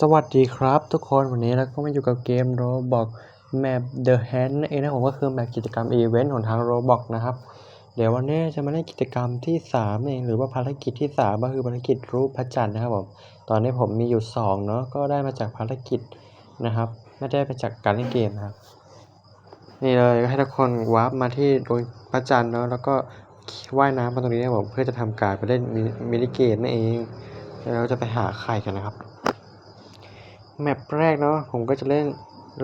สวัสดีครับทุกคนวันนี้เราก็มาอยู่กับเกม Roblox Map The Hand เองนะผมก็คือแมปกิจกรรมอีเวนต์ของทาง Roblox นะครับ เดี๋ยววันนี้จะมาเล่นกิจกรรมที่3เองหรือว่าภารกิจที่ 3 ก็คือภารกิจรูปพระจันทร์นะครับผมตอนนี้ผมมีอยู่ 2 เนาะก็ได้มาจากภารกิจนะครับ ไม่ได้มาจากการเล่นเกมนะครับ นี่เลยให้ทุกคนวาร์ปมาที่ดวงพระจันทร์เนาะแล้วก็ว่ายน้ำมาตรงนี้นะผมเพื่อจะทำการไปเล่นมินิเกมนั่นเองแล้วเราจะไปหาไข่กันนะครับ แมปแรกเนาะผมก็จะเล่น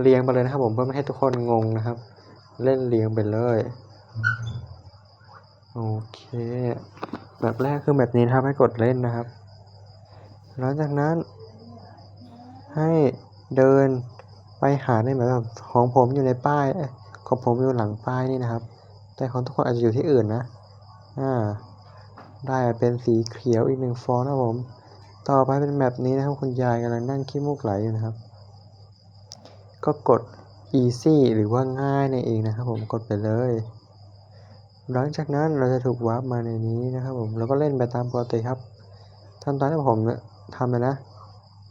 เรียงไปเลยนะครับ ผมเพื่อไม่ให้ทุกคนงงนะครับ เล่นเรียงไปเลยโอเคแมปแรกคือแบบนี้นะครับให้กดเล่นนะครับ หลังจากนั้น ให้เดินไปหาในแบบของผมอยู่ในป้ายของผมอยู่หลังป้ายนี่นะครับ แต่ของทุกคนอาจจะอยู่ที่อื่นนะอ่าได้เป็นสีเขียวอีกหนึ่งฟองนะครับผม ต่อไปเป็นแมปนี้นะครับคุณยายกำลังนั่งขี้มูกไหลอยู่นะครับ ก็กด easy หรือว่าง่ายนั่นเองนะครับ ผมกดไปเลย หลังจากนั้นเราจะถูกวาร์ปมาในนี้นะครับ ผมแล้วก็เล่นไปตามปกติครับทำตามที่ผมทำเลยนะ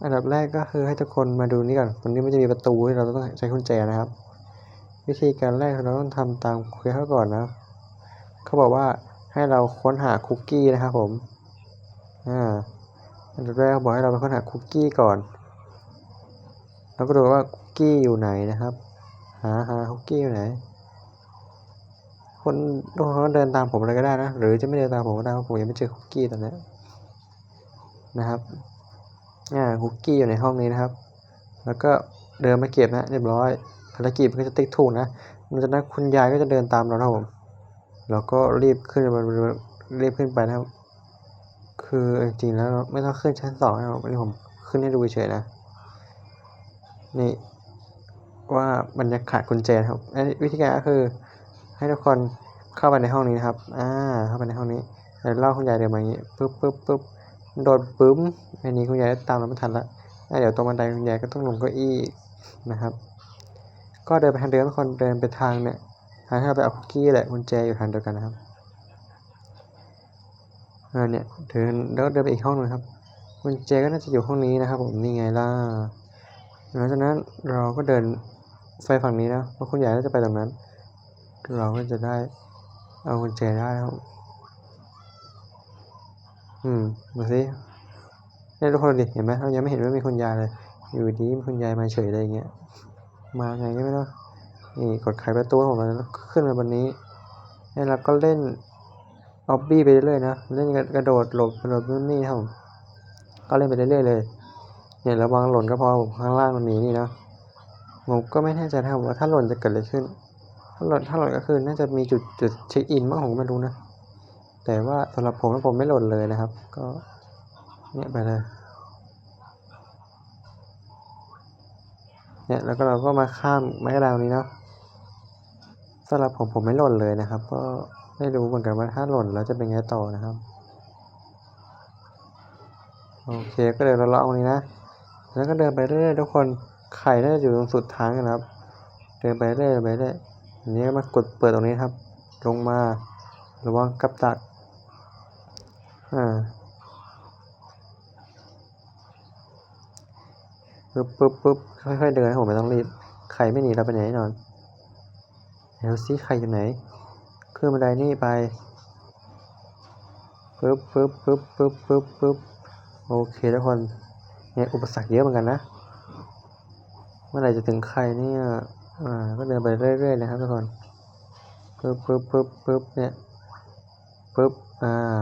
อันดับแรกก็คือให้ทุกคนมาดูนี่ก่อนตรงนี้มันจะมีประตูที่เราต้องใช้กุญแจนะครับ วิธีการแรกเราต้องทำตามเควสเขาก่อนนะเขาบอกว่าให้เราค้นหาคุกกี้นะครับผมอ่า อันดับแรกเขาบอกให้เราไปค้นหาคุกกี้ก่อน แล้วก็ดูว่าคุกกี้อยู่ไหนนะครับ หาหาคุกกี้อยู่ไหน คนทุกคนเดินตามผมเลยก็ได้นะ หรือจะไม่เดินตามผมก็ได้เพราะผมยังไม่เจอคุกกี้ตอนนี้นะครับอ่าคุกกี้อยู่ในห้องนี้นะครับ แล้วก็เดินมาเก็บนะเรียบร้อยภารกิจมันก็จะติ๊กถูกนะมันจะนั้นคุณยายก็จะเดินตามเรานะครับผมเราก็รีบขึ้นรีบขึ้นไปนะครับ คือจริงๆแล้วไม่ต้องขึ้นชั้นสองนะครับนนี้ผมขึ้นให้ดูเฉยนะนี่ว่ามันจะขาดกุญแจครับวิธีการก็คือให้ทุกคนเข้าไปในห้องนี้นะครับ อ่า เข้าไปในห้องนี้แล้วเล่าคุณยายเดินมาอย่างนี้ปึ๊บปึ๊บปึ๊บโดดปึ้มอันนี้คุณยายตามเราไม่ทันละอะเดี๋ยวตรงบันไดคุณยายก็ต้องลงเก้าอี้นะครับ ก็เดินไปทางเดิมทุกคนเดินไปทางเนี่ยทางที่เราไปเอาคุกกี้แหละกุญแจอยู่ทางเดียวกันนะครับ ออเนี่ยเดินแล้วเดินไปอีกห้องหนึงครับกุญแจก็น่าจะอยู่ห้องนี้นะครับผมนี่ไงล่ะหลังจากนั้นเราก็เดินไปฝั่งนี้นะเพราะคุณยายน่าจะไปตรงนั้น เราก็จะได้เอากุญแจได้ครับอืมมาสิเนี่ยทุกคนดิเห็นไหมเรายังไม่เห็นว่ามีคุณยายเลย อยู่ดีมีคุณยายมาเฉยอย่างเงี้ยมาไงก็ไม่รู้นี่กดไขประตูของเราแล้วขึ้นมาบนนี้แล้วเราก็เล่น ออบบี้ไปเรื่อยๆนะเล่นกระโดดหลบกระโดดนู่นนี่ครับผมก็เล่นไปเรื่อยๆเลยเนี่ยระวังหล่นก็พอข้างล่างมันมีนี่นะผมก็ไม่แน่ใจนะครับว่าถ้าหล่นจะเกิดอะไรขึ้น ถ้าหล่นถ้าหล่นก็คือน่าจะมีจุดจุดเช็คอินมั้งผมไม่รู้นะแต่ว่าสำหรับผมแล้วผมไม่หล่นเลยนะครับ ก็เนี่ยไปเลยเนี่ยแล้วก็เราก็มาข้ามไม้กระดานนี้เนาะสำหรับผมผมไม่หล่นเลยนะครับ ก็ ไม่รู้เหมือนกันว่าถ้าหล่นแล้วจะเป็นไงต่อนะครับ โอเคก็เดินเลาะๆตรงนี้นะ แล้วก็เดินไปเรื่อยๆทุกคนไข่น่าจะอยู่ตรงสุดทางนะครับ เดินไปเรื่อยๆไปเรื่อยอันนี้มากดเปิดตรงนี้ครับ ลงมาระวังกับดักอ่าปึ๊บปึ๊บปึ๊บค่อยๆเดินผมไม่ต้องรีบ ไข่ไม่หนีเราไปไหนแน่นอนเดี๋ยวซิไข่อยู่ไหน ขึ้นบันไดนี่ไปปึ๊บปึ๊บปึ๊บปึ๊บปึ๊บปึ๊บโอเคทุกคนเนี่ยอุปสรรคเยอะเหมือนกันนะ เมื่อไหร่จะถึงใครเนี่ยอ่าก็เดินไปเรื่อยๆนะครับทุกคนปึ๊บปึ๊บปึ๊บปึ๊บเนี่ยปึ๊บอ่า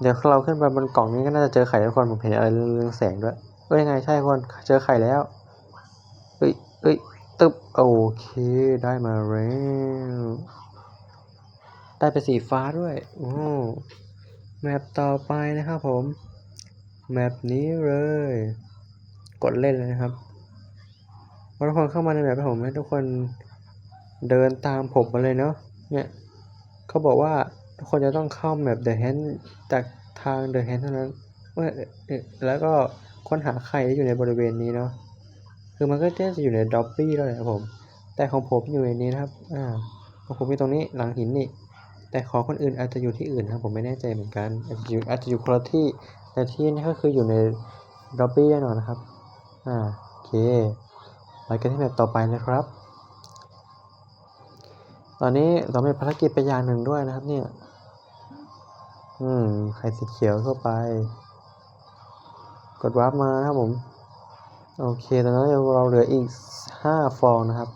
เดี๋ยวเราขึ้นไปบนกล่องนี้ก็น่าจะเจอไข่ทุกคนผมเห็นอะไรเรื่องแสงด้วยเอ้ยยังไงใช่คนเจอไข่แล้วเอ้ยเอ้ยตึ๊บโอเคได้มาแล้ว ได้เป็นสีฟ้าด้วยโอ้แมปต่อไปนะครับผม แมปนี้เลย กดเล่นเลยนะครับพอทุกคนเข้ามาในแมปผมให้ทุกคนเดินตามผมมาเลยเนาะ เนี่ยเขาบอกว่าทุกคนจะต้องเข้าแมป The Hand จากทาง The Hand เท่านั้นแล้วก็ค้นหาไข่ที่อยู่ในบริเวณนี้เนาะ คือมันก็จะอยู่ในด็อบบี้แล้วแหละผม แต่ของผมอยู่ในนี้นะครับ อ่าของผมอยู่ตรงนี้หลังหินนี่ แต่ของคนอื่นอาจจะอยู่ที่อื่นนะครับผมไม่แน่ใจเหมือนกัน อาจจะอยู่อาจจะอยู่คนละที่ แต่ที่นี่ก็คืออยู่ในด็อบบี้แน่นอนนะครับ อ่าโอเคไปกันที่แบบต่อไปเลยครับ ตอนนี้เรามีภารกิจไปอย่างหนึ่งด้วยนะครับ เนี่ย อืมไข่สีเขียวเข้าไป กดวาร์ปมานะครับผม โอเค ตอนนั้เราเหลืออีกห้าฟองนะครับ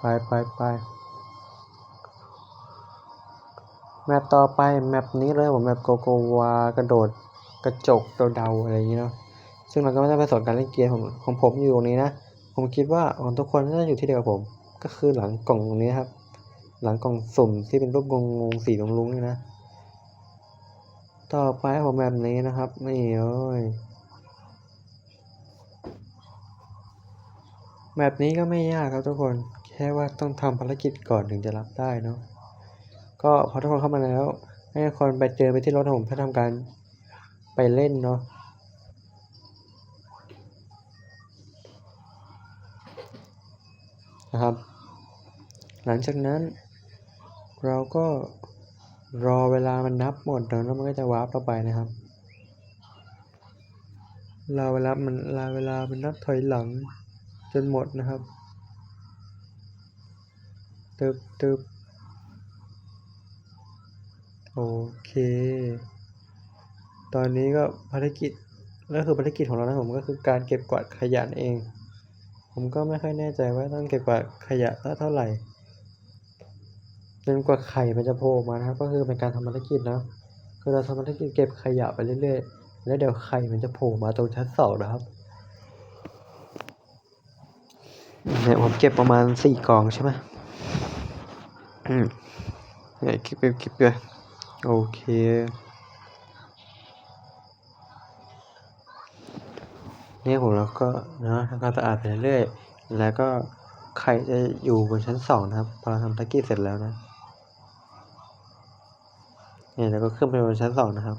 ไปไปไป แมปต่อไปแมปนี้เลยผมแมปโกโกวากระโดดกระจกเดาๆอะไรอย่างเงี้ยเนาะซึ่งเราก็ไม่ได้ไปสอนการเล่นเกมของของผมอยู่ตรงนี้นะ ผมคิดว่าของทุกคนน่าจะอยู่ที่เดียวกับผม ก็คือหลังกล่องตรงนี้ครับ หลังกล่องสุ่มที่เป็นรูปงงงๆสีลุงๆนี่นะ ต่อไปผมแบบนี้นะครับนี่เอ้ยแบบนี้ก็ไม่ยากครับทุกคน แค่ว่าต้องทำภารกิจก่อนถึงจะรับได้เนาะ ก็พอทุกคนเข้ามาแล้ว ให้ทุกคนไปเจอไปที่รถของผมเพื่อทำการไปเล่นเนาะนะครับ หลังจากนั้น เราก็รอเวลามันนับหมดแล้วมันก็จะวาร์ปเราไปนะครับรอเวลามันรอเวลามันนับถอยหลังจนหมดนะครับตึบตึบ โอเค ตอนนี้ก็ภารกิจก็คือภารกิจของเรานะผมก็คือการเก็บกวาดขยะเอง ผมก็ไม่ค่อยแน่ใจว่าต้องเก็บกวาดขยะเท่าไหร่จนกว่าไข่มันจะโผล่มานะครับ ก็คือเป็นการทำภารกิจนะคือเราทำภารกิจเก็บขยะไปเรื่อยๆ แล้วเดี๋ยวไข่มันจะโผล่มาตรงชั้นสองนะครับเนี่ยผมเก็บประมาณสี่กองใช่ไหมอืมเนี่ยเก็บเก็บเก็บ โอเคเนี่ยผมแล้วก็นะทำความสะอาดไปเรื่อยๆแล้วก็ไข่จะอยู่บนชั้นสองนะครับพอเราทำภารกิจเสร็จแล้วนะเนี่ยแล้วก็ขึ้นไปบนชั้นสองนะครับ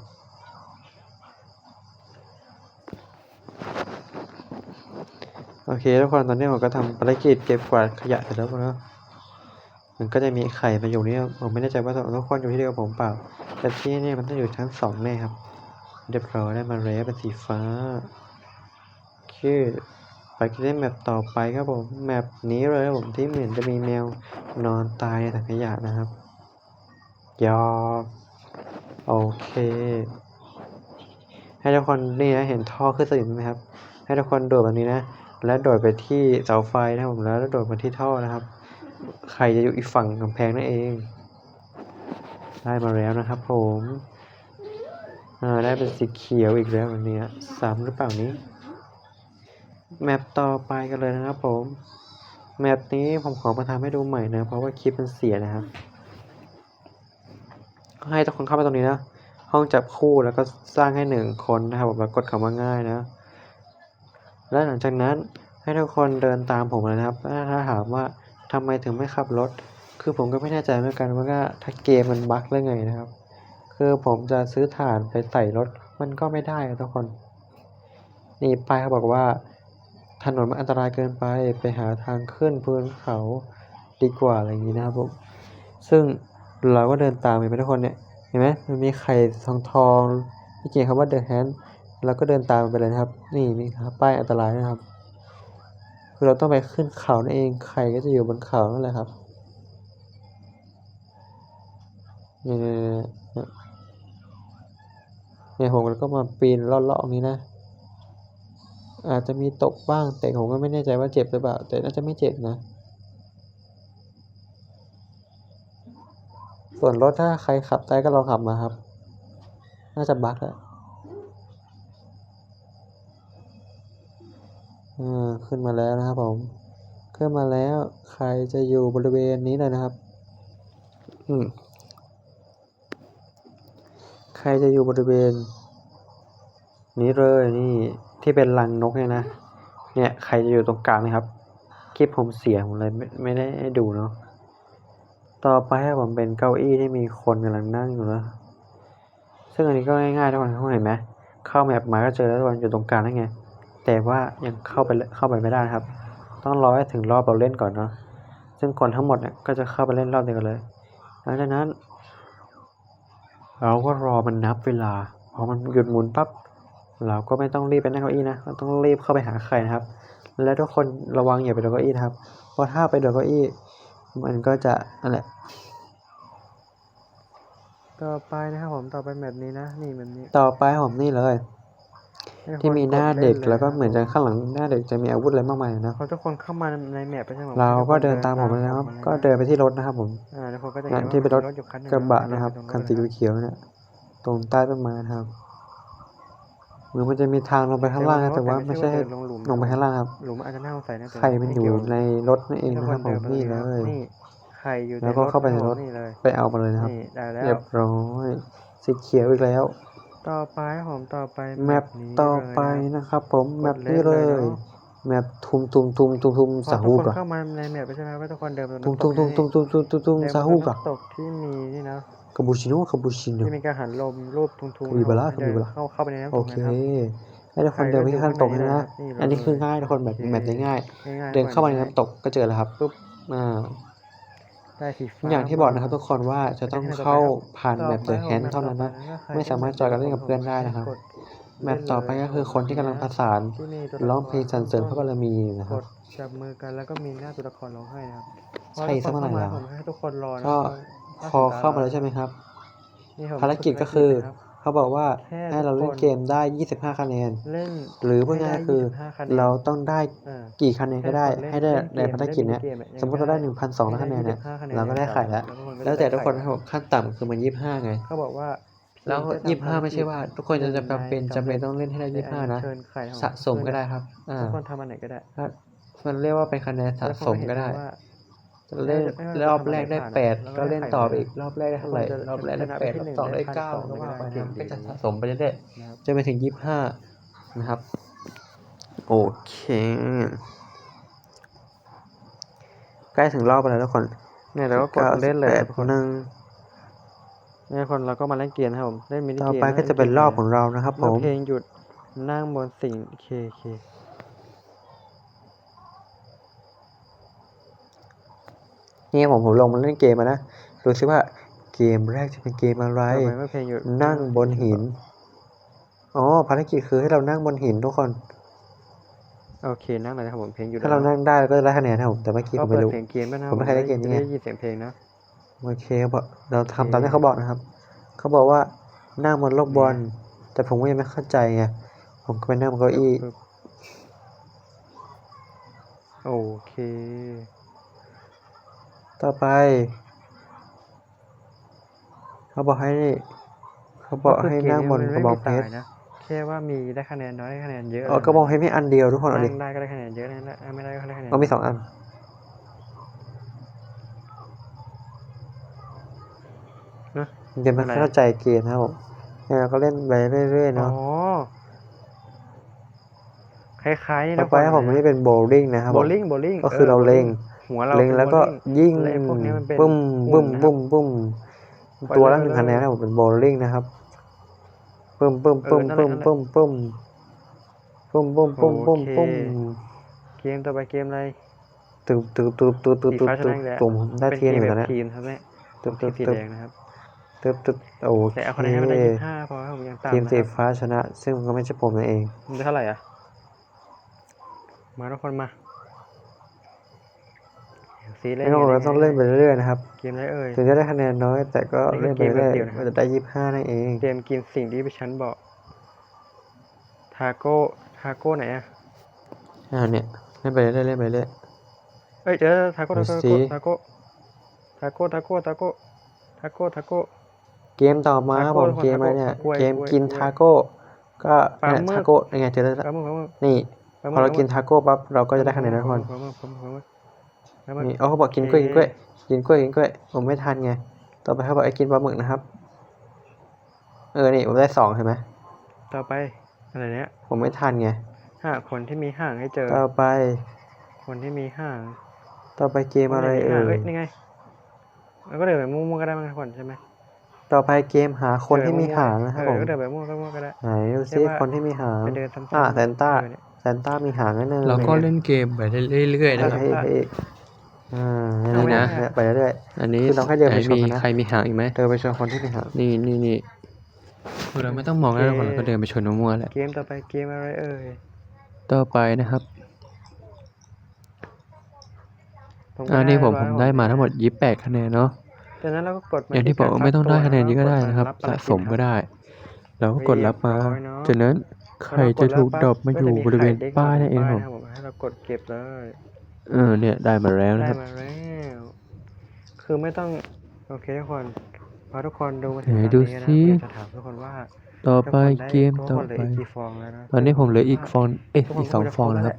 โอเคทุกคนตอนนี้ผมก็ทำภารกิจเก็บกวาดขยะเสร็จแล้วนะ มันก็จะมีไข่มาอยู่นี่ผมไม่แน่ใจว่าทุกคนอยู่ที่เดียวกับผมเปล่า แต่ที่นี่มันต้องอยู่ชั้นสองแน่ครับ เรียบร้อยได้มาแล้วเป็นสีฟ้าคือไปเล่นแมปต่อไปครับผม แมปนี้เลยครับผมที่เหมือนจะมีแมวนอนตายในถังขยะนะครับ ยอมโอเค ให้ทุกคนนี่นะเห็นท่อขึ้นสนิมไหมครับ ให้ทุกคนโดดแบบนี้นะ แล้วโดดไปที่เสาไฟนะครับผมแล้วโดดมาที่ท่อนะครับ ใครจะอยู่อีกฝั่งกำแพงนั่นเอง ได้มาแล้วนะครับผมอ่าได้เป็นสีเขียวอีกแล้ววันนี้สามหรือเปล่านี้แมปต่อไปกันเลยนะครับผมแมปนี้ผมขอมาทำให้ดูใหม่นะ เพราะว่าคลิปมันเสียนะครับ ให้ทุกคนเข้าไปตรงนี้นะ ห้องจับคู่แล้วก็สร้างให้หนึ่งคนนะครับผมแล้วกดคำว่าง่ายนะ และหลังจากนั้นให้ทุกคนเดินตามผมเลยนะครับ ถ้าถามว่า ทำไมถึงไม่ขับรถ คือผมก็ไม่แน่ใจเหมือนกันว่าถ้าเกมมันบั๊กหรือไงนะครับ คือผมจะซื้อถ่านไปใส่รถมันก็ไม่ได้ทุกคน นี่ป้ายเขาบอกว่า ถนนมันอันตรายเกินไปไปหาทางขึ้นพื้นเขาดีกว่าอะไรอย่างนี้นะครับผมซึ่งเราก็เดินตามเห็นไหมทุกคนเนี่ยเห็นไหมมันมีไข่ทองทองที่เขียนคำว่า The Hand เราก็เดินตามไปเลยนะครับ นี่มีครับป้ายอันตรายนะครับ คือเราต้องไปขึ้นเขานั่นเอง ไข่ก็จะอยู่บนเขานั่นแหละครับเนี่ยเนี่ยเนี่ยผมก็มาปีนเลาะๆตรงนี้นะ อาจจะมีตกบ้าง แต่ผมก็ไม่แน่ใจว่าเจ็บหรือเปล่า แต่น่าจะไม่เจ็บนะ ส่วนรถถ้าใครขับได้ก็ลองขับมาครับ น่าจะบักแหละอ่า ขึ้นมาแล้วนะครับผมขึ้นมาแล้วใครจะอยู่บริเวณนี้เลยนะครับ อืมใครจะอยู่บริเวณ นี้เลยนี่ที่เป็นรังนกเนี่ยนะเนี่ยใครจะอยู่ตรงกลางนะครับคลิปผมเสียผมเลยไม่ไม่ได้ดูเนาะต่อไปให้ผมเป็นเก้าอี้ที่มีคนกำลังนั่งอยู่นะซึ่งอันนี้ก็ง่ายๆทุกคนทุกคนเห็นไหมเข้าแมปมาก็เจอแล้วทุกคนอยู่ตรงกลางนั่นไง แต่ว่ายังเข้าไปเข้าไปไม่ได้นะครับ ต้องรอให้ถึงรอบเราเล่นก่อนเนาะซึ่งคนทั้งหมดเนี่ยก็จะเข้าไปเล่นรอบเดียวกันเลยหลังจากนั้น เราก็รอมันนับเวลาพอมันหยุดหมุนปั๊บเราก็ไม่ต้องรีบไปนั่งเก้าอี้นะเราต้องรีบเข้าไปหาใครนะครับ และทุกคนระวังอย่าไปโดนเก้าอี้นะครับ เพราะถ้าไปโดนเก้าอี้ มันก็จะนั่นแหละต่อไปนะครับผมต่อไปแบบนี้นะนี่แบบนี้ ต่อไปผมนี่เลยให้ ทุกที่คนมีหน้าเด็กล่แล้วก็ะครับเหมือนจะข้างหลังหน้าเด็กจะมีอาวุธอะไรมากมายนะพอทุกคนเข้ามาในแมปไปใช่ไหมเราก็เดินตามผมไปแล้วครับก็เดินไปที่รถนะครับผมอ่าทุกคนก็จะนั่เห็นนที่เป็นรถอยู่คันหนึ่งกระบะนะครับเดิไปตงคันสีเลยเขียวๆเนี่ยตรงใต้ต้นไม้นะครับเหมือนมันจะมีทางลงไปข้างล่างนะแต่ว่าไม่ใช่เดินลงหลุมลงไปข้างล่างครับหลุมอาจจะน่าสงสัยนะแต่ไข่มันอยู่ไเกี่วในรถนั่นเองนะครับผมทุกนี่ดิเลไปยนี่ไข่อยู่แล้วก็เข้าไปในรถนี่เลยไปเอามาเลยนะครับนี่ได้แล้วเรียบร้อยสีเขียวอีกแล้ว ต่อไปครับผมต่อไปแมปนี้ต่อเลยไปนะนะครับผมแมปนี้กดเลเลยยเนอะแมปทุมทุมทุมทุมทุมพอสาทุฮูกคนกะเข้ามาในแมปไปใช่ไหมครับทุกคนเดินไปทุมทุมทุมทุมทุมทุมทุมทุมเดินไปสาฮูกะน้ำตกที่มีนี่นะคาบูชิโน่คาบูชิโน่ที่มีการหันลมรูปทุงๆคาปิบาร่าให้เดินคาปิบาร่าเข้าเข้าไปในน้ำตโอกเคนะครับให้ทุกคนเดินไปที่ข้างตกนะนี่อันนี้คือเลยง่ายทุกคนแบบโอเคแบบนี้ง่ายง่ายๆเดินเข้ามาในง่ยน้ำตกก็เจอแล้วครับปุ๊บอ่า ได้สีฟ้าอย่างที่บอกนะครับทุกคนว่าจะต้องเข้าผ่านแบบเดอะแฮนเท่านั้นนะไม่สามารถจอยกันเล่นกับเพื่อนได้นะครับกดแมปต่อไปก็คือคนที่กำลังประสานที่มีตัวร้องเพลงสรรเสริญพระบารมีอยู่นะคกรับดจับมือกันแล้วก็มีหน้าตัวละครร้องไห้นะครับใช่สักเมื่อไหร่ล่ะผมให้ทุกคนรอนะก็ถ้พอเข้ามาแล้วใช่ไหมครับนี่ผมภารกิจก็คือนะครับ เขาบอกว่าแค่ให้เราเล่นทุกคนเกมได้ 25 คะแนน เล่นหรือพูดง่ายๆคือ ให้ได้25คะแนน เราต้องได้อ่า กี่คะแนนก็ได้แค่ให้ได้เล่นในเกมภารกิจเนี้ยเล่นมินิเกมอะสมมติเราได้ยัง1,200 คะแนนเนี่ย25คะแนนเราก็ได้ไข่แล้ว แล้วทุกคนก็แล้วแต่ทุกคนได้นะครับผมขั้นต่ำคือมัน 25 ไง เขาบอกว่าแล้วพียงค่ทำภร25 ไม่ใช่ว่า ทุกคนจะจำเป็นหงจำเป็นใต้องเล่นให้ได้ 25 นะ เชิญไข่ของสะสมก็ได้ครับ อ่าทุกคนทำอันไหนก็ได้ถ้ามันเรียกว่าเป็นคะแนนสะสมก็ได้ แล้วเขาเห็นว่า เล่นไม่ว่าจะรอบแรกได้ทำอะไรแปดผ่านก็เล่นแล้วก็ต่อได้ไปอีกรอบแรกได้เท่าไหร่คนจะรอบแรกได้ชนะแปดไปที่รอบหนึ่งสองได้ได้พันเก้าสองก็ว่าไปได้นะเก่ก็งจะดีสะสมไปเรื่อยนะครับๆจนไปถึงยี่สิบห้านะครับ โอเค ใกล้ถึงรอบไปแล้วทุกคนเนี่ยเราก็กดเล่นเลยแปดทุกคนหนึ่งเนี่ยคนเราก็มาเล่นเกมนะครับผมเล่นมินิเกมต่อไปก็จะเป็นรอบของเรานะครับผเมื่อมเพลงหยุดนั่งบนสิ่งเคเค นี่ผมผมลงมาเล่นเกมมานะดูซิว่าเกมแรกจะเป็นเกมอะไรต่อไปเมื่อเพลงหยุดนั่งบนหิน อ๋อภารกิจคือให้เรานั่งบนหินทุกคน โอเคนั่งเลยนะครับผมเพลงหยุดถ้าเรานั่งได้เราก็จะได้คะแนนนะครับผมแต่เมื่อกี้ก็ผมเปิไม่ดรู้ เพลงเกมด้วยนะผมไม่เคยเล่นเกมนี้ไงจะได้ยินเสียงเพลงนะ โอเคเขาบอกเราทำตามที่เขาบอกนะครับ เขาบอกว่านั่งบนลูกบอลแต่ผมก็ยังไม่เข้าใจไงผมก็ไปนั่งบนเก้าอี้ปึ๊บโอเค ต่อไป เขาบอกให้ เขาบอกให้นั่งบนกระบองเพชรมันไม่มีตายนะแค่ว่ามีได้คะแนนน้อยได้คะแนนเยอะอ๋อกระบองเพชรมีอันเดียวทุกคนเอาดินั่งได้ก็ได้คะแนนเยอะนะนั่งไม่ได้ก็ได้คะแนนเอามีสองอันนะเดี๋ยวมันอะไรอะเข้าใจเกมนะครับผมเนี่ยเราก็เล่นไปเรื่อยๆอ๋เนาะอคล้ายๆนี่ต่นะอไปผมนี่เป็นโบว์ลิ่งนะครับโบผมลิ่งโบลิ่งก็คือเราเล็ง หัวเราเล็งแล้วก็เป็นยิงและไอ้พวกนี้มันเป็นปุ้มปุ้มหุ่นนะครับปุ้มปุ้มตัวละหนึ่งคะแนนนะครับผมเป็นโบว์ลิ่งนะครับปุ้มปุ้มปุ้มเออนั่นแหปุ้ละมปุ้มปุ้มปุ้มปุ้มปุ้มปุ้มปุ้มโอปุ้มเคเกมต่อไปเกมอะไรตึบตึบตึบตึบตึบสีตึบฟ้าชตึนะบอีกแล้วตุ่มได้เทียนอยู่ตอนเป็เนี้ยเกมแบบทีมครับแม่ตึบตึบสีตึบแดงนะครับตึบตึบโอเคแต่เอาคะแนนให้มันได้ยี่สิบห้าพอครับผมยังต่ำทีมนะสีครับฟ้าชนะ ซึ่งก็ไม่ใช่ผมนั่นเองมันได้เท่าไหร่อะ มาทุกคนมา สีเล่นไม่ต้องเราต้องเล่นไปเรื่อยๆนะครับเกมอะไรเอ่ยถึงจะได้คะแนนน้อย แต่ก็นี่เล่นคืไปอเกมเรื่อยแบบเดียวนะครับๆก็จะได้ยี่สิบห้านั่นเองเกมกินสิ่งที่พี่ฉันบอกทาโก้ทาโก้ไหนอะอ่าเนี่ยเล่นไปเรื่อยๆเล่นไปเรื่อยเอ้ยเจอทาโก้ดูทาสิโก้ทาโก้ทาโก้ทาโก้ทาโก้ทาโก้ทาโก้เกมต่อมาครับผมทาโก้เกมอะไรเนี่ยกล้วยเกมกล้วยกินกล้วยทาโก้ก็ปลาเนี่ยหมึกทาโก้ยังไงเจอแล้วปลาหมึกปลาหมึกนี่ปลาหพมึอเรากินทาโก้ปั๊บเราก็จะได้คะแนนนะทุกคน ปลาหมึกปลาหมึกปลาหมึกปลาหมึกนี่เอาเขาบอกกินกล้วยกินกล้วยกินกล้วยกินกล้วยผมไม่ทันไง ต่อไปเขาบอกไอ้กินปลาหมึกนะครับ เออนี่ผมได้สองเห็นไหมต่อไปอะไรเนี้ย ผมไม่ทันไงหาคนที่มีห่างให้เจอ ต่อไป คนที่มีห่าง ต่อไปเกมอะไรคนที่เอ่ห่างยนี่ไงแล้วก็เดินแบบมั่วๆก็ได้บางคนใช่ไหมต่อไปเกมหาคนที่มีเดิหางนะครับเอผอมก็เดินแบบมั่วก็มั่วก็ได้ไหนดูใช่ซิว่าคนที่มีหางไปเดินซ้ำๆอ่าแซนต้าเออเนี่ยแซนต้ามีหางนั่นเองเราก็เล่นเกมไปเรื่อยๆให้นะครับให้ให้ อ่าเอาไว้นี่นะนะไปเรื่อย อันนี้คือเราแค่เดินไปไหชมมีนะ ใครมีหางอีกไหมๆเดินไปชมคนที่มีหาง นี่นี่นี่คือเราไม่ต้องมองแล้วทุกคนเราก็เดินไปชนมั่วๆแหละเกมต่อไปเกมอะไรเอ่ยต่อไปนะครับผมก็อันนี้ผมผมได้มา100ทั้งหมดยี่แปดคะแนนเนาะจากนั้นเราก็กดอย่างที่บอกว่าไม่ต้องได้คะแนนนี้ก็ได้นะครับ สะสมก็ได้ เราก็กดรับมาจากนั้นไข่จะถูกดรอปมาอยู่บริเวณป้ายนั่นเองครับผมผมให้เรากดเก็บเลย เออเนี่ยได้มาแล้วได้นะครับ มาแล้ว คือไม่ต้อง โอเคทุกคนพอทุกคนดูมาถึงไหนตอนดูนี้นะสิ ผมอยากจะถามทุกคนว่าต่อทุกไปคนได้เกมทุกต่อคนเหลืไป อีกกี่ฟองแล้วนะตอนนี้ผมเหลืออีกฟอง เอ๊ะทุกคนอีกสองก็จะฟองครบนะแล้วครับ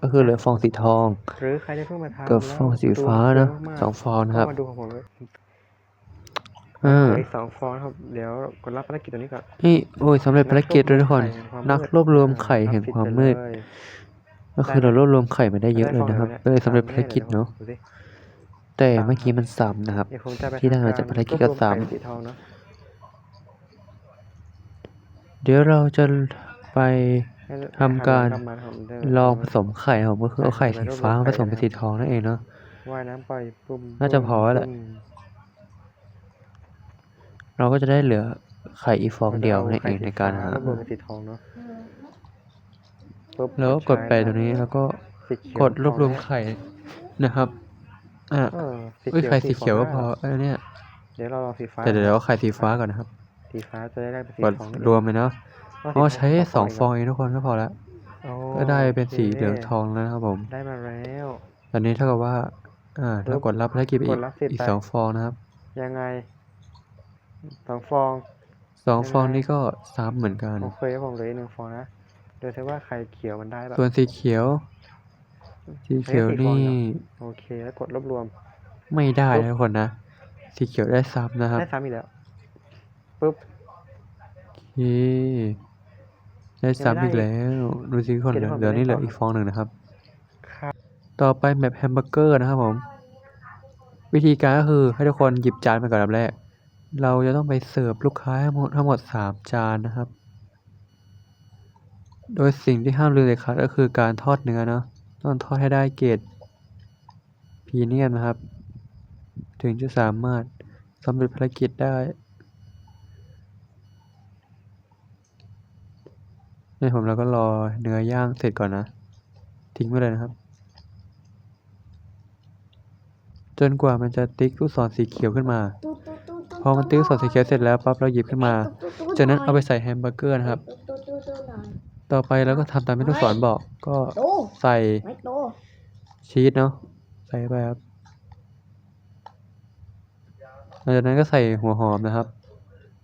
ก็คือเหลือฟองสีทอง หรือใครที่เพิ่งมาทำกับแล้วฟองสีฟ้านะดูเยอะมากสองฟองนะครับก็มาดูของผมเลยอ่าเหลืออีกสองฟองนะครับ เดี๋ยวกดรับภารกิจตัวนี้ก่อน นี่โอ้ยสำเร็จภารกิจด้วยทุกคนนันักรวบรวมไข่แห่งความมืดก็ คือเรารวบรวมไข่มาได้เยอะเลยนะครับก็เลยสำเร็จภารกิจเนาะดูสิแต่เมื่อกี้มันซ้ำนะครับเดี๋ยวผมจะไปที่ได้มาทำจากภารกิจก็รวบรวมซ้ำไข่สีทองเนาะเดี๋ยวเราจะไปให้ทำการให้มันทำได้ลองผสมไข่ครับผมก็คือเอาไข่สีฟ้ามาผสมเป็นสีทองนั่นเองเนาะว่ายน้ำไปปุ้มน่าจะพอแล้วแหละปุ้มเราก็จะได้เหลือไข่อีกฟองเดียวนั่นเองในการหารวบรวมเป็นสีทองเนาะ ปุ๊บแล้วก็กดไปตรงนี้แล้วก็สีเขียวกดรวบรวมไข่นะครับอ่าเออสีเอ้ยไข่สีเขียวก็พอฟงเออเนี่ยได้เดี๋ยวเราลองสีฟ้าแต่เดี๋ยวเอาไข่สีฟ้าก่อนนะครับ สีฟ้าจะได้เป็นสีกดทองรวมเลยเนาะเอาอ๋อสีใช้ฟ้าสองฟองกเองทุกคนก็พอแล้วโอ้ก็ได้เป็นสีโคเหลืองทองแล้วนะครับผมได้มาแล้วตอนนี้เท่ากับว่าอ่าเรากดรับภารกิจไปกอีดกรับสิบอีกไปสองฟองนะครับ ยังไงสองฟองสองฟองยังไงนี้ก็ซ้ำเหมือนกันผมเคยผมเหลยหนึ่งฟองนะโดยที่ว่าไข่เขียวมันได้แบบส่วนสีเขียว สีเขียวใช้สี่ฟองนี่เหรอโอเคแล้วกดรวบรวม ไม่ได้ปุ๊บนะทุกคนนะ สีเขียวได้ซ้ำนะครับ ได้ซ้ำอีกแล้วปุ๊บโอเคได้ซ้ำอีกแล้วดูสิทุกคนเดี๋ยวเหลือผมนี่เหลือไม่ได้อีกฟองหนึ่งนะครับครับต่อไปแมปแฮมเบอร์เกอร์นะครับผม วิธีการก็คือให้ทุกคนหยิบจานมาก่อนลำแรก เราจะต้องไปเสิร์ฟลูกค้าให้หมดทั้งหมดสามจานนะครับ โดยสิ่งที่ห้ามลืมเลยครับก็คือการทอดเนื้อเนาะต้องทอดให้ได้เกรดพรีเมียมนะครับ ถึงจะสามารถสำเร็จภารกิจได้ ในผมแล้วก็รอเนื้อย่างเสร็จก่อนนะ ทิ้งไว้เลยนะครับ จนกว่ามันจะติ๊กลูกศรสีเขียวขึ้นมา พอมันติ๊กลูกศรสีเขียวเสร็จแล้วปั๊บเราหยิบขึ้นมา จากนั้นเอาไปใส่แฮมเบอร์เกอร์นะครับ ต่อไปเราก็ทำตามที่ลูกศรบอก ก็โตใส่ไม่โตชีสเนาะ ใส่เข้าไปครับหลังจากนั้นก็ใส่หัวหอมนะครับ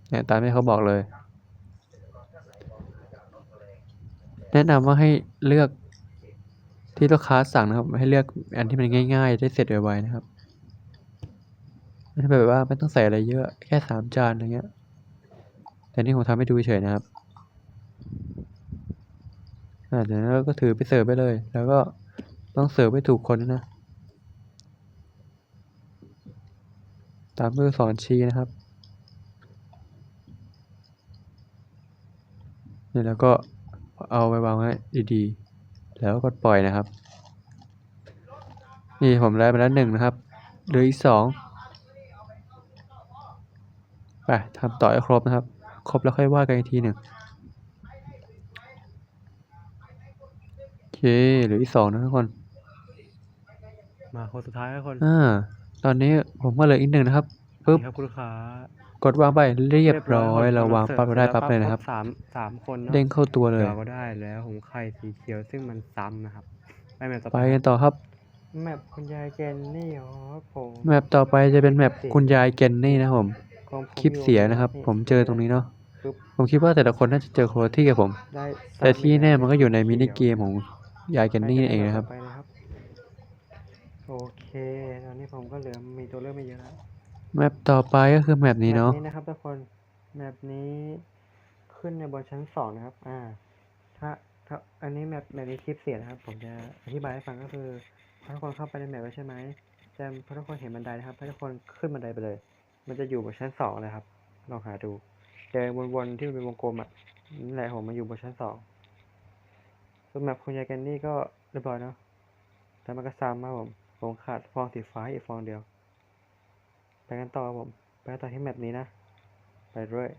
เนี่ยตามที่เขาบอกเลย แนะนำว่าให้เลือกที่ลูกค้าสั่งนะครับ ให้เลือกอันที่มันง่าย ๆ ได้เสร็จไวๆนะครับไม่ใช่แบบว่าไม่ต้องใส่อะไรเยอะ แค่สามจานอะไรเงี้ย แต่นี่ผมทำให้ดูเฉยๆนะครับ อ่าจากนั้นเราก็ถือไปเสิร์ฟไปเลย แล้วก็ต้องเสิร์ฟให้ถูกคนนะ ตามด้วยสอนชี้นะครับนี่แล้วก็เอาไปวางไว้ดีๆ แล้วก็กดปล่อยนะครับ นี่ผมได้ไปแล้วหนึ่งนะครับเหลืออีกสองไปทำต่อให้ครบนะครับ ครบแล้วค่อยว่ากันอีกทีหนึ่งโอ เคเหลืออีกสองนะทุกคน มาคนสุดท้ายแล้วคนอ่า ตอนนี้ผมก็เหลืออีกหนึ่งนะครับปึ๊บนี่ครับคุณลูกค้ากดวางไปเรียบร้อยคเราวางปั๊บเราได้ปั๊บเลยนะครับสามสามคนเนาะเด้งเข้าตัวเลยเราก็ได้แล้วผมไข่สีเขียวซึ่งมันซ้ำนะครับไปแมปต่อไปไปกันต่อครับแมปคุณยายเจนนี่อ๋อผมแมปต่อไปจะเป็นแมปคุณยายเกนนี่นะครับผมของผมคลิปเสียนะครับนี่ผมเจอตรงนี้เนาะปึ๊บผมคิดว่าแต่ละคนน่าจะเจอคนละที่กับผมได้แต่ที่แน่มันก็อยู่ในซ้ำมินิดีวเกมของ ยายเกนนี่เองนะครับ ไปนะครับ โอเค ตอนนี้ผมก็เหลือมีตัวเลือกไม่เยอะแล้วแมปต่อไปก็คือแมปนี้เนาะ แมปนี้นะครับทุกคน แมปนี้ขึ้นในบนชั้นสองนะครับ อ่า ถ้า ถ้า อันนี้แมปแมปนี้คลิปเสียนะครับ ผมจะอธิบายให้ฟังก็คือพอทุกคนเข้าไปในแมปแล้วใช่ไหมจะพอทุกคนเห็นบันไดนะครับให้ทุกคนขึ้นบันไดไปเลย มันจะอยู่บนชั้นสองเลยครับ ลองหาดู เจอวนๆที่มันเป็นวงกลมอะนั่นแหละผมมาอยู่บนชั้นสอง ส่วนแมปคุณยายแกนนี่ก็เรียบร้อยเนาะแต่มันก็ซ้ำมาผม ผมขาดฟองสีฟ้าอีกฟองเดียว ไปกันต่อครับผม ไปต่อที่แมปนี้นะ ไปด้วย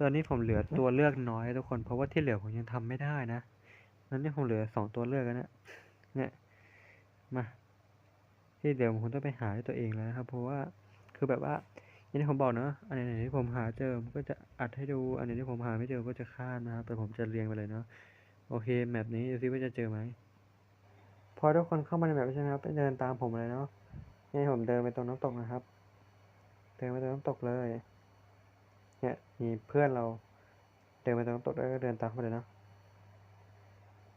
ตอนนี้ผมเหลือตัวเลือกน้อยทุกคน เพราะว่าที่เหลือผมยังทำไม่ได้นะ นั้นนี่ผมเหลือสองตัวเลือกแล้วนะเนี่ย มา ที่เดี๋ยวผมต้องไปหาด้วยตัวเองแล้วนะครับ เพราะว่า คือแบบว่า อย่างที่ผมบอกเนอะอันไหนที่ผมหาเจอผมก็จะอัดให้ดู อันไหนที่ผมหาไม่เจอก็จะข้ามนะครับแต่ผมจะเรียงไปเลยเนาะโอเคแมปนี้ดูซิว่าจะเจอไหมพอทุกคนเข้ามาในแมปใช่ไหมครับไปเดินตามผมเลยเนาะนี่ผมเดินไปตรงน้ำตกนะครับ เดินไปตรงน้ำตกเลย เนี่ยมีเพื่อนเรา เดินไปตรงน้ำตกแล้วก็เดินตามเขาไปเลยเนาะ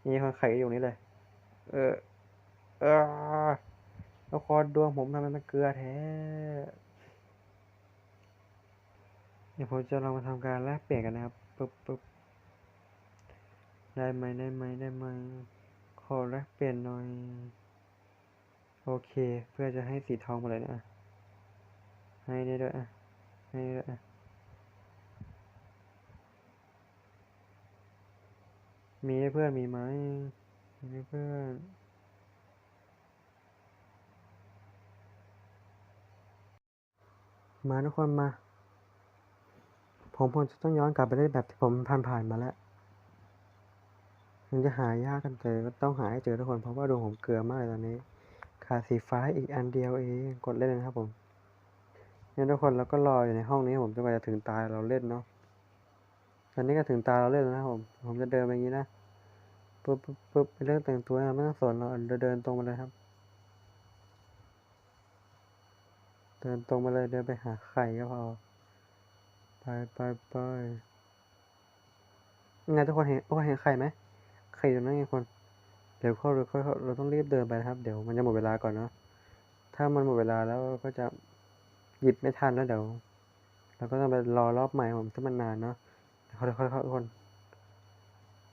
นี่คนไข่อยู่นี่เลย เออเออแล้วคอดวงผมทำไมมันเกลือแท้ ดี๋ยวผมจะลองมาทำการแลกเปลี่ยนกันนะครับปึ๊บปึ๊บได้ไหมได้ไหมได้ไหมขอแลกเปลี่ยนหน่อย โอเค เพื่อจะให้สีทองมาเลยนะ ให้ได้ด้วยอะ ให้ได้ด้วยอะ มีให้เพื่อนมีไหมมีให้เพื่อนมาทุกคนมา ผมคงจะต้องย้อนกลับไปเล่นแบบที่ผมผ่านผ่านๆมาแล้วมันจะหายากกันเจอก็ต้องหาให้เจอทุกคนเพราะว่าดวงผมเกลือมากเลยตอนนี้ ขาดสีฟ้าอีกอันเดียวเองกดเล่นนะครับผมเนี่ยทุกคนเราก็รออยู่ในห้องนี้ผมจนกว่าจะถึงตาเราเล่นเนาะตอนนี้ก็ถึงตาเราเล่นแล้วนะผม ผมจะเดินไปอย่างนี้นะปุ๊บปุ๊บปุ๊บไปเรื่องแต่งตัวนะไม่ต้องสนเราเราเดินตรงมาเลยครับ เดินตรงมาเลยเดินไปหาไข่ก็พอ ไปไปไปงไงทุกคนเห็นทุกคนเห็นไข่ไหมไข่ตรงนั้นไงคนเดี๋ยวเขาเราเขาเราต้องรีบเดินไปนะครับ เดี๋ยวมันจะหมดเวลาก่อนเนาะถ้ามันหมดเวลาแล้วก็จะหยิบไม่ทันแล้วเดี๋ยวเราก็ต้องไปรอรอบใหม่ผมถ้ามันนานเนาะเขาเขาเขาทุกคน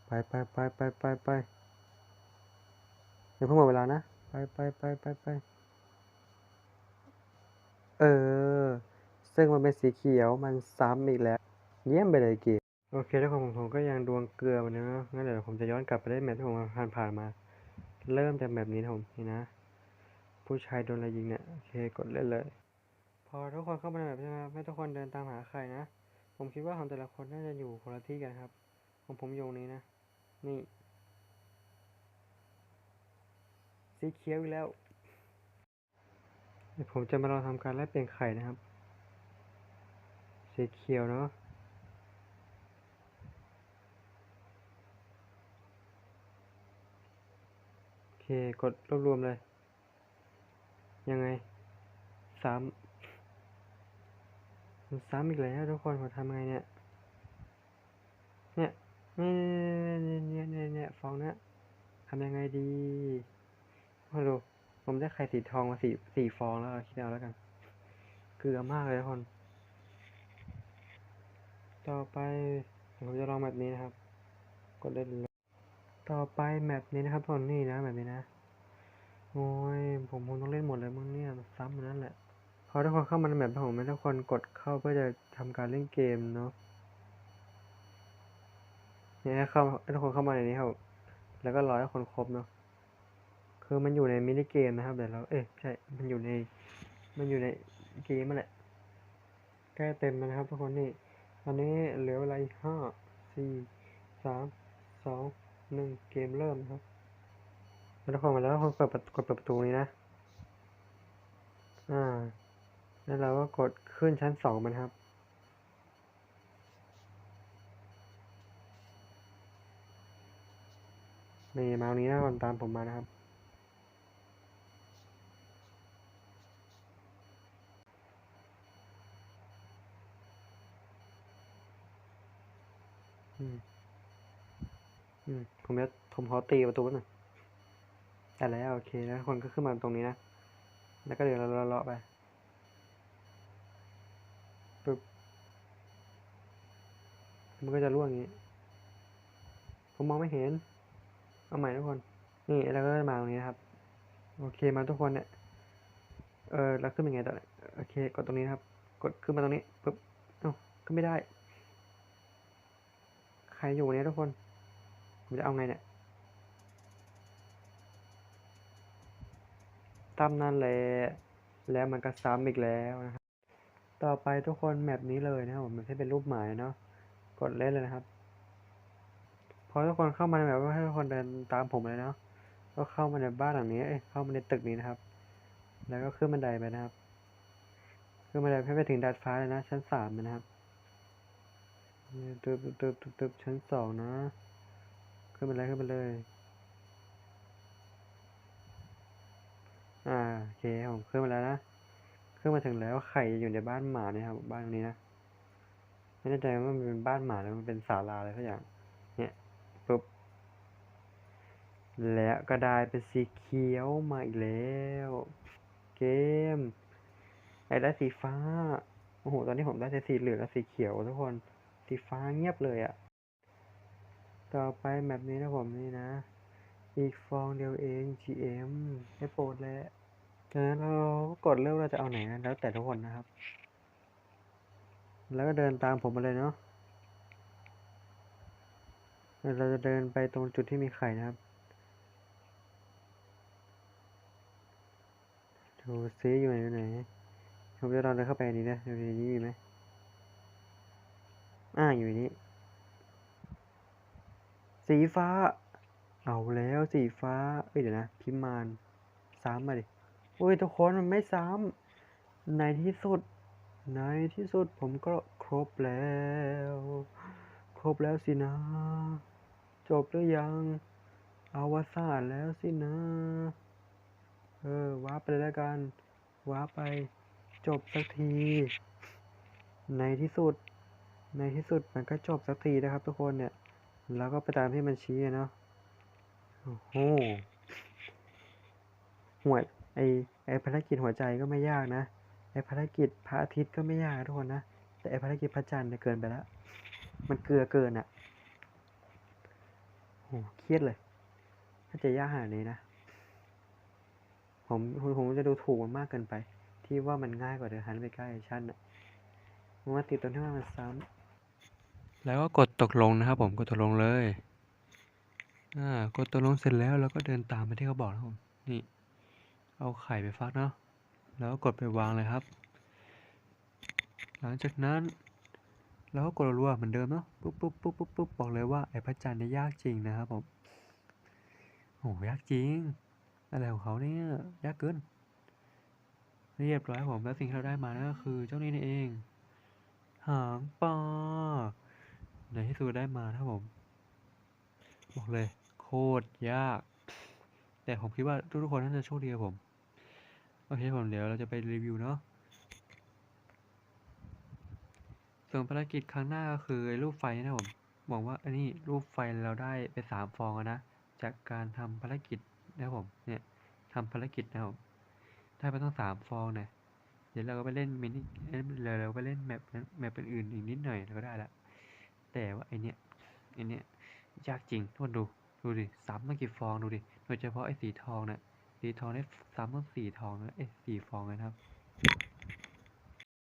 ไปไปไปไปไปไปอย่าเพิ่งหมดเวลานะ ไปไปไปไปไปเออ ซึ่งมันเป็นสีเขียวมันซ้ำอีกแล้ว เยี่ยมไปเลยเกมโอเคทุกคนผมผมก็ยังดวงเกลือเหมือนเดิมนะงั้นเดี๋ยวผมจะย้อนกลับไปเล่นแมตช์ที่ผมผ่านผ่านมา เริ่มจากแบบนี้นะผมนี่นะ ผู้ชายโดนอะไรยิงเนี่ยโอเคกดเล่นเลย พอทุกคนเข้ามาในแบบใช่ไหมครับให้ทุกคนเดินตามหาใครนะ ผมคิดว่าของแต่ละคนน่าจะอยู่คนละที่กันครับของผมอยู่ตรงนี้นะ นี่สีเขียวอีกแล้วเดี๋ยวผมจะมาลองทำการแลกเปลี่ยนไข่นะครับ สีเขียวเนาะโอเค กดรวบรวมเลย ยังไงซ้ำมันซ้ำอีกแล้วทุกคนผมทำไงเนี่ย เนี่ยเนี่ยเนี่ยเนี่ยเนี่ยเนี่ยฟองเนี้ยทำยังไงดีมาดูผมได้ไข่สีทองมาสี่สี่ฟองแล้วคิดเอาแล้วกัน เกลือมากเลยทุกคน ต่อไปผมจะลองแบบนี้นะครับ กดเล่นต่อไปแมปนี้นะครับทุกคนนี่นะแบบนี้นะโอ้ยผมคงต้องเล่นหมดเลยมั้งเนี่ยซ้ำเหมือนนั่นแหละพอทุกคนเข้ามาในแมปผมให้ทุกคนกดเข้าเพื่อจะทำการเล่นเกมเนาะเนี่ยให้เข้าทุกคนเข้ามาในนี้ครับแล้วก็รอให้คนครบเนาะคือมันอยู่ในมินิเกมนะครับเดี๋ยวเราเอ๊ะใช่มันอยู่ในมันอยู่ในเกมนั่นแหละใกล้เต็มแล้วนะครับทุกคนนี่ อันนี้เหลือเวลาอีกห้าสี่สามสองหนึ่งเกมเริ่มนะครับแล้วคนมาแล้วทุกคนเปิดกดเปิดประตูนี้นะ อ่า แล้วเราก็กดขึ้นชั้นสองมันครับ นี่มาตรงนี้นะคนตามผมมานะครับ อืม อืม ผมจะผมขอตีประตูหน่อยแต่แล้วโอเคแล้วคนก็ขึ้นมาตรงนี้นะ แล้วก็เดี๋ยวเราเลาะไปปึ๊บมันก็จะร่วงอย่างนี้ ผมมองไม่เห็น เอาใหม่ทุกคน นี่แล้วก็มาตรงนี้นครับ โอเคมาทุกคนเนี่ย เออแล้วขึ้นเป็นไงต่อเนี่ยโอเค กดตรงนี้นครับ กดขึ้นมาตรงนี้ปึ๊บ เอ้าขึ้นไม่ได้ ใครอยู่เนี่ยทุกคน ผมจะเอาไงเนี่ย ตามนั่นแหละ แล้วมันก็ซ้ำอีกแล้วนะครับ ต่อไปทุกคนแมปนี้เลยนะครับผมมันให้เป็นรูปหมายเนาะ กดเล่นเลยนะครับ พอทุกคนเข้ามาในแบบว่าให้ทุกคนเดินตามผมเลยเนาะ ก็เข้ามาในบ้านหลังนี้ เอ้ย เข้ามาในตึกนี้นะครับ แล้วก็ขึ้นบันไดไปนะครับ ขึ้นบันไดให้ไปถึงดาดฟ้าเลยนะ ชั้นสามเลยนะครับนี่ตึบตึบตึบตึบตึบชั้นสองนะ ขึ้นไปเลยขึ้นไปเลย อ่าโอเคผมขึ้นมาแล้วนะขึ้นมาถึงแล้วไข่อยู่ในบ้านหมาเนี่ยครับบ้านตรงนี้นะไม่แน่ใจว่ามันเป็นบ้านหมาหรือมันเป็นศาลาอะไรสักอย่าง เนี่ยปุ๊บและก็ได้เป็นสีเขียวมาอีกแล้ว เกมไอ้ได้สีฟ้าโอ้โหตอนนี้ผมได้แต่สีเหลืองและสีเขียวทุกคนสีฟ้าเงียบเลยอะ่ะ ต่อไปแบบนี้นะผมนี่นะ อีกฟองเดียวเอง GM ให้โปรดแล้วจากนั้นเรากดเลือกเราจะเอาไหนนะแล้วแต่ทุกคนนะครับ แล้วก็เดินตามผมมาเลยเนาะเราจะเดินไปตรงจุดที่มีไข่นะครับ ดูซิอยู่ไหนอยู่ไหนผมจะลองเดินเข้าไปนี้นะดูในนี้มีไหมอ่าอยู่ในนี้ สีฟ้า เอาแล้วสีฟ้า เอ้ยเดี๋ยวนะ พิมานซ้ำมาดิโอ้ยทุกคนมันไม่ซ้ำในที่สุด ในที่สุดผมก็ครบแล้ว ครบแล้วสินะ จบหรือยัง อวสานแล้วสินะ เออว้าไปเลยแล้วกันว้าไป จบสักที ในที่สุด ในที่สุดมันก็จบสักทีนะครับทุกคนเนี่ย แล้วก็ไปตามที่มันชี้เนาะโอ้โหหัวไอไอภารกิจหัวใจก็ไม่ยากนะไอภารกิจพระอาทิตย์ก็ไม่ยากทุกคนนะแต่ไอภารกิจพระจันทร์เนี่ยเกินไปแล้วมันเกลือเกินอะ่ะโหเครียดเลยถ้าจะยากขนาดนี้นะผมผมผมจะดูถูกมันมากเกินไป ที่ว่ามันง่ายกว่าเดินหันไปใกล้ชั้นอะผมว่าติดตรงที่ว่ามันซ้ำ แล้วก็กดตกลงนะครับ ผมกดตกลงเลยอ่ากดตกลงเสร็จแล้วเราก็เดินตามไปที่เขาบอกนะครับผมนี่เอาไข่ไปฟักเนาะแล้วกดไปวางเลยครับ หลังจากนั้นเราก็กดรัวเหมือนเดิมเนาะปุ๊บปุ๊บปุ๊บปุ๊บปุ๊บบอกเลยว่าไอ้พระจันทร์เนี่ยยากจริงนะครับผมโอ้ยากจริงอะไรของเขาเนี่ยยากเกินเรียบร้อยผมแล้วสิ่งที่เราได้มานั่นก็คือเจ้านี้นี่เอง หางปลา ในที่สุดได้มาครับผม บอกเลย โคตรยาก แต่ผมคิดว่าทุกๆคนน่าจะโชคดีกับผม โอเคผมเดี๋ยวเราจะไปรีวิวเนาะส่วนภารกิจครั้งหน้าก็คือรูปไฟนะผมหวังว่าอันนี้รูปไฟเราได้ไปสามฟองนะ จากการทำภารกิจนะครับผมเนี่ยทำภารกิจนะครับผมได้ไปต้งสามฟองเนี่ยเดี๋ยวเราก็ไปเล่นมินิเอ้ยเราไปเล่นแมปนั้นแมปอื่นอีกนิดหน่อยเราก็ได้ละ แต่ว่าไอเนี้ยไอเนี้ยยากจริงทุกคนดูดูดิซ้ำตั้งกี่ฟองดูดิโดยเฉพาะไอสีทองเนี่ยสีทองเนี่ยซ้ำตั้งสี่ทองนะเอ้ยสี่ฟองนะครับ